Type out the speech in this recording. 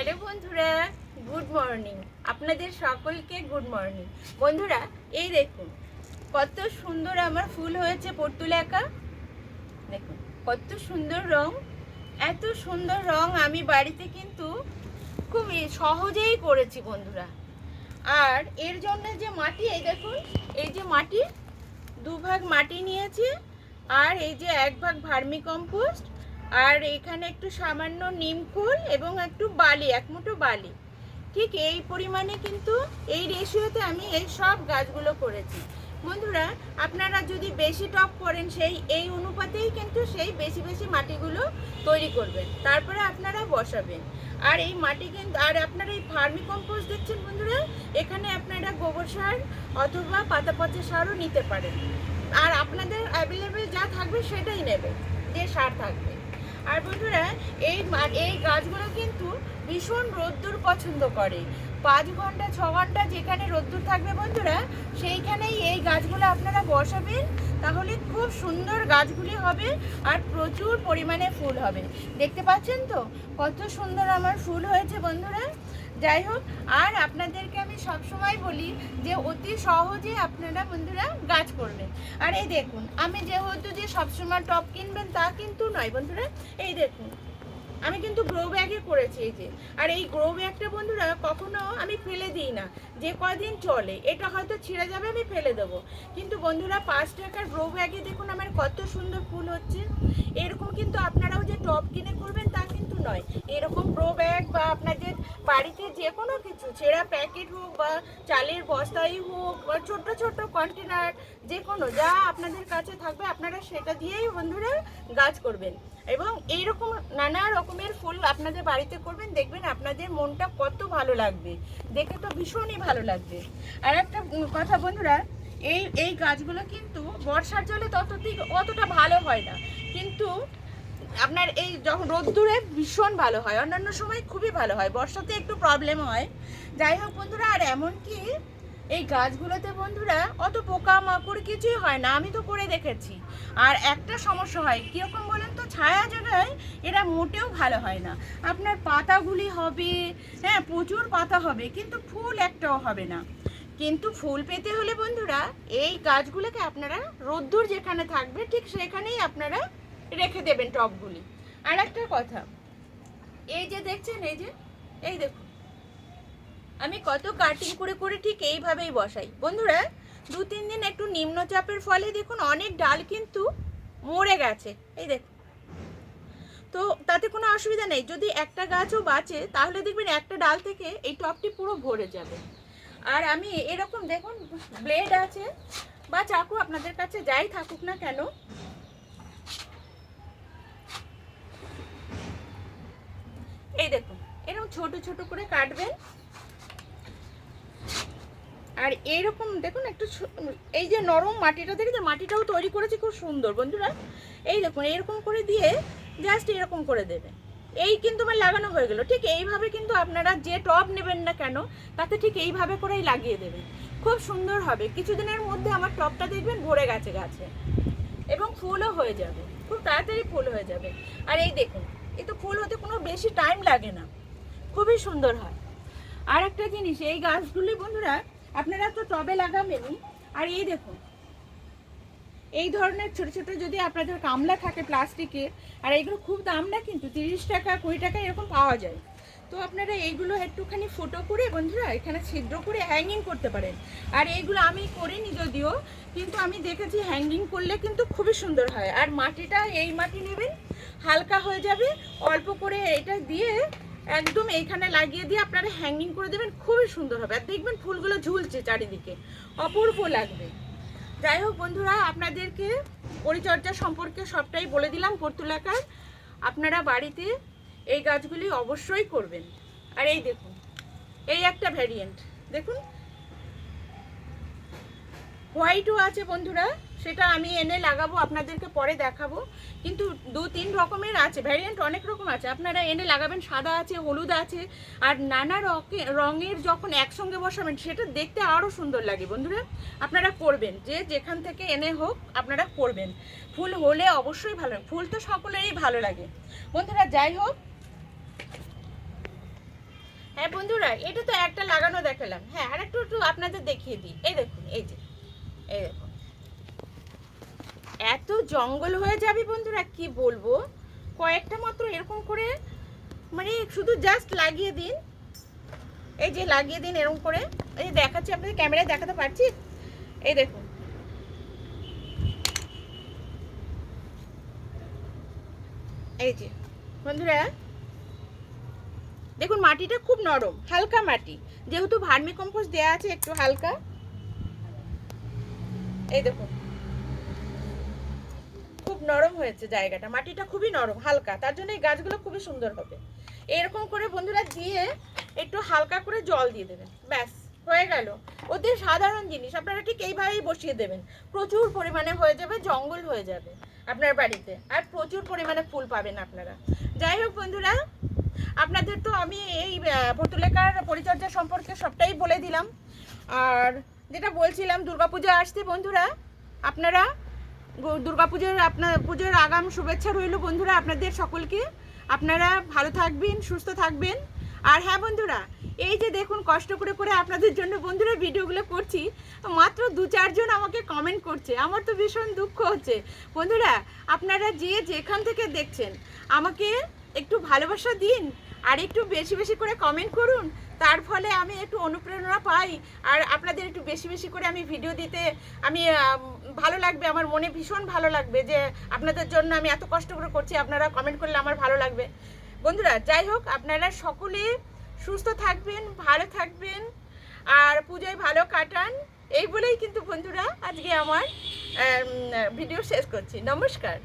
Hello বন্ধুরা, good morning. আপনাদের সকলকে গুড মর্নিং। বন্ধুরা, এই দেখুন, কত সুন্দর আমার ফুল হয়েছে পর্তুলাকা দেখুন, কত সুন্দর রং, এত সুন্দর রং আমি বাড়িতে কিন্তু খুব সহজেই করেছি বন্ধুরা। আর এর জন্য যে মাটি, এই দেখুন, এই যে মাটি, দুভাগ মাটি নিয়েছি, আর এই যে এক ভাগ ভার্মি কম্পোস্ট আর এখানে একটু সামান্য নিম খোল এবং একটু বালি, এক মুঠো বালি। ঠিক এই পরিমাণে কিন্তু এই রেশিওতে আমি এই সব গাছগুলো করেছি। বন্ধুরা, আপনারা যদি বেশি টপ করেন, সেই, এই অনুপাতেই কিন্তু সেই বেশি বেশি মাটিগুলো তৈরি করবেন। তারপরে আপনারা বসাবেন। আর এই মাটি কিন্তু, আর আপনারা এই ফার্মি কম্পোস্ট দেখছেন বন্ধুরা? এখানে আপনারা গোবর সার অথবা পাতা পচা সারও নিতে পারেন। আর আপনাদের অ্যাভেলেবেল যা থাকবে সেটাই নেবে যে সার থাকবে। আর বন্ধুরা, এই এই গাছগুলো কিন্তু ভীষণ রোদ্দুর পছন্দ করে। পাঁচ ঘণ্টা, ছ ঘণ্টা যেখানে রোদ্দুর থাকবে বন্ধুরা, সেইখানেই এই গাছগুলো আপনারা বসাবেন। তাহলে খুব সুন্দর গাছগুলি হবে আর প্রচুর পরিমাণে ফুল হবে। দেখতে পাচ্ছেন তো? কত সুন্দর আমার ফুল হয়েছে বন্ধুরা। যাই হোক, আর আপনাদেরকে আমি সবসময় বলি যে অতি সহজে আপনারা বন্ধুরা গাছ করবেন। আর এই দেখুন, আমি যেহেতু যে সবসময় টপ কিনবেন তা কিন্তু নয় বন্ধুরা, এই দেখুন, আমি কিন্তু গ্রো ব্যাগে করেছি এই যে। আর এই গ্রো ব্যাগটা বন্ধুরা কখনো আমি ফেলে দিই না, যে কদিন চলে, এটা হয়তো ছিঁড়ে যাবে, আমি ফেলে দেবো। কিন্তু বন্ধুরা, পাঁচ টাকার গ্রো ব্যাগে দেখুন আমার কত সুন্দর ফুল হচ্ছে। এরকম কিন্তু আপনারাও যে টপ কিনে করবেন তা কিন্তু নয়। এরকম গ্রো ব্যাগ বা আপনাদের বাড়িতে যে কোনো কিছু, ছেঁড়া প্যাকেট হোক বা চালের বস্তাই হোক বা ছোট ছোট কন্টেনার যে কোনো যা আপনাদের কাছে থাকবে, আপনারা সেটা দিয়েই বন্ধুরা গাছ করবেন। এবং এইরকম নানা রকমের ফুল আপনাদের বাড়িতে করবেন, দেখবেন আপনাদের মনটা কত ভালো লাগবে। দেখে তো ভীষণই ভালো লাগবে। আর একটা কথা বন্ধুরা, এই এই গাছগুলো কিন্তু বর্ষার জলে তত অতটা ভালো হয় না। কিন্তু আপনার এই যখন রোদ্দুরে ভীষণ ভালো হয়, অন্যান্য সময় খুবই ভালো হয়, বর্ষাতে একটু প্রবলেম হয়। যাই হোক বন্ধুরা, আর এমনকি এই গাছগুলোতে বন্ধুরা অত পোকা মাকড় কিছুই হয় না, আমি তো করে দেখেছি। আর একটা সমস্যা হয়, কীরকম বলেন তো, ছায়া জায়গায় এরা মোটেও ভালো হয় না। আপনার পাতাগুলি হবে হ্যাঁ প্রচুর পাতা হবে, কিন্তু ফুল একটাও হবে না। কিন্তু ফুল পেতে হলে বন্ধুরা, এই গাছগুলোকে আপনারা রোদ্দুর যেখানে থাকবে, ঠিক সেখানেই আপনারা রেখে দেবেন টবগুলি আর একটা কথা, এই যে দেখছেন, এই যে, এই দেখুন। আমি কত কাটিং করে করে ঠিক এইভাবেই বসাই। বন্ধুরা, দু, তিন দিন একটু নিম্নচাপের ফলে দেখুন অনেক ডাল কিন্তু মরে গেছে। এই দেখুন। তো তাতে কোনো অসুবিধা নেই। যদি একটা গাছও বাঁচে, তাহলে দেখবেন একটা ডাল থেকে এই টপটি পুরো ভরে যাবে। আর আমি এরকম দেখুন ব্লেড আছে, বা চাকু আপনাদের কাছে যাই থাকুক না কেন এই দেখুন এরকম ছোট ছোট করে কাটবেন। আর এইরকম দেখুন একটু এই যে নরম মাটিটা, দেখেছে? মাটিটাও তৈরি করেছি খুব সুন্দর, বন্ধুরা। এই দেখুন, এরকম করে দিয়ে জাস্ট এরকম করে দেবে। এই কিন্তু আমার লাগানো হয়ে গেল। ঠিক এইভাবে কিন্তু আপনারা যে টব নেবেন না কেন, তাতে ঠিক এইভাবে করেই লাগিয়ে দেবেন। খুব সুন্দর হবে। কিছুদিনের মধ্যে আমার টবটা দেখবেন ভরে গেছে গাছে। এবং ফুলও হয়ে যাবে। খুব তাড়াতাড়ি ফুল হয়ে যাবে। আর এই দেখুন এই তো ফুল হতে কোনো বেশি টাইম লাগে না। খুবই সুন্দর হয়। আর একটা জিনিস, এই গাছগুলি বন্ধুরা, আপনারা তো টবে লাগাবেনই। আর এই দেখুন, এই ধরনের ছোট ছোট যদি আপনাদের গামলা থাকে প্লাস্টিকের আর এইগুলো খুব দাম না কিন্তু তিরিশ টাকা, কুড়ি টাকা এরকম পাওয়া যায়। তো আপনারা এইগুলো একটুখানি ফুটো করে বন্ধুরা এখানে ছিদ্র করে হ্যাঙ্গিং করতে পারেন। আর এইগুলো আমি করিনি যদিও, কিন্তু আমি দেখেছি হ্যাঙ্গিং করলে কিন্তু খুবই সুন্দর হয়। আর মাটিটা এই মাটি নেবেন, হালকা হয়ে যাবে, অল্প করে এটা দিয়ে একদম এইখানে লাগিয়ে দিয়ে আপনারা হ্যাঙ্গিং করে দেবেন, খুবই সুন্দর হবে। আর দেখবেন ফুলগুলো ঝুলছে চারিদিকে, অপূর্ব লাগবে। যাই হোক বন্ধুরা, আপনাদেরকে পরিচর্যা সম্পর্কে সবটাই বলে দিলাম, পর্তুলাকার। আপনারা বাড়িতে এই গাছগুলি অবশ্যই করবেন। আর এই দেখুন, এই একটা ভ্যারিয়েন্ট দেখুন। হোয়াইটও আছে বন্ধুরা, সেটা আমি এনে লাগাবো, আপনাদেরকে পরে দেখাবো। কিন্তু দু তিন রকমের আছে ভ্যারিয়েন্ট অনেক রকম আছে। আপনারা এনে লাগাবেন, সাদা আছে, হলুদ আছে, আর নানা রঙের যখন একসঙ্গে বসাবেন, সেটা দেখতে আরও সুন্দর লাগে বন্ধুরা। আপনারা করবেন, যে যেখান থেকে এনে হোক, আপনারা করবেন। ফুল হলে অবশ্যই ভালো ফুল তো সকলেরই ভালো লাগে। বন্ধুরা, যাই হোক হ্যাঁ বন্ধুরা, এটা তো একটা লাগানো দেখালাম। হ্যাঁ আর একটু একটু আপনাদের দেখিয়ে দিই। এই দেখুন, এই যে, এই দেখুন। এত জঙ্গল হয়ে যাবে বন্ধুরা, কি বলব? কয়েকটা মাত্র এরকম করে মানে শুধু জাস্ট লাগিয়ে দিন। এই যে লাগিয়ে দিন এরকম করে। এই যে দেখাচ্ছি আপনাদের, ক্যামেরায় দেখাতে পারছি? এই দেখুন। এই যে, বন্ধুরা দেখুন, মাটিটা খুব নরম, হালকা মাটি। যেহেতু ভার্মি কম্পোস্ট দেওয়া আছে, একটু হালকা। এই দেখুন, খুব নরম হয়েছে জায়গাটা, মাটিটা খুবই নরম, হালকা। তার জন্য এই গাছগুলো খুবই সুন্দর হবে। এরকম করে বন্ধুরা দিয়ে একটু হালকা করে জল দিয়ে দেবেন, ব্যাস, হয়ে গেল। ওদের সাধারণ জিনিস, আপনারা ঠিক এইভাবেই বসিয়ে দেবেন। প্রচুর পরিমাণে হয়ে যাবে, জঙ্গল হয়ে যাবে আপনার বাড়িতে, আর প্রচুর পরিমাণে ফুল পাবেন আপনারা। যাই হোক বন্ধুরা আপনাদের তো আমি এই আহ, পরিচর্যা সম্পর্কে সবটাই বলে দিলাম। আর যেটা বলছিলাম দুর্গাপূজা আসছে বন্ধুরা। আপনারা দুর্গাপুজোর আপনার পুজোর আগাম শুভেচ্ছা রইল বন্ধুরা আপনাদের সকলকে। আপনারা ভালো থাকবেন সুস্থ থাকবেন। আর হ্যাঁ বন্ধুরা এই যে দেখুন কষ্ট করে করে আপনাদের জন্য বন্ধুরা ভিডিওগুলো করছি মাত্র দু চারজন আমাকে কমেন্ট করছে। আমার তো ভীষণ দুঃখ হচ্ছে। বন্ধুরা আপনারা যে যেখান থেকে দেখছেন আমাকে একটু ভালোবাসা দিন আর একটু বেশি বেশি করে কমেন্ট করুন। তার ফলে আমি একটু অনুপ্রেরণা পাই আর আপনাদের একটু বেশি বেশি করে আমি ভিডিও দিতে আমি ভালো লাগবে, আমার মনে ভীষণ ভালো লাগবে যে আপনাদের জন্য আমি এত কষ্ট করে করছি, আপনারা কমেন্ট করলে আমার ভালো লাগবে। বন্ধুরা, যাই হোক, আপনারা সকলে সুস্থ থাকবেন, ভালো থাকবেন আর পুজোয় ভালো কাটান। এই বলেই কিন্তু বন্ধুরা, আজকে আমার ভিডিও শেষ করছি। নমস্কার।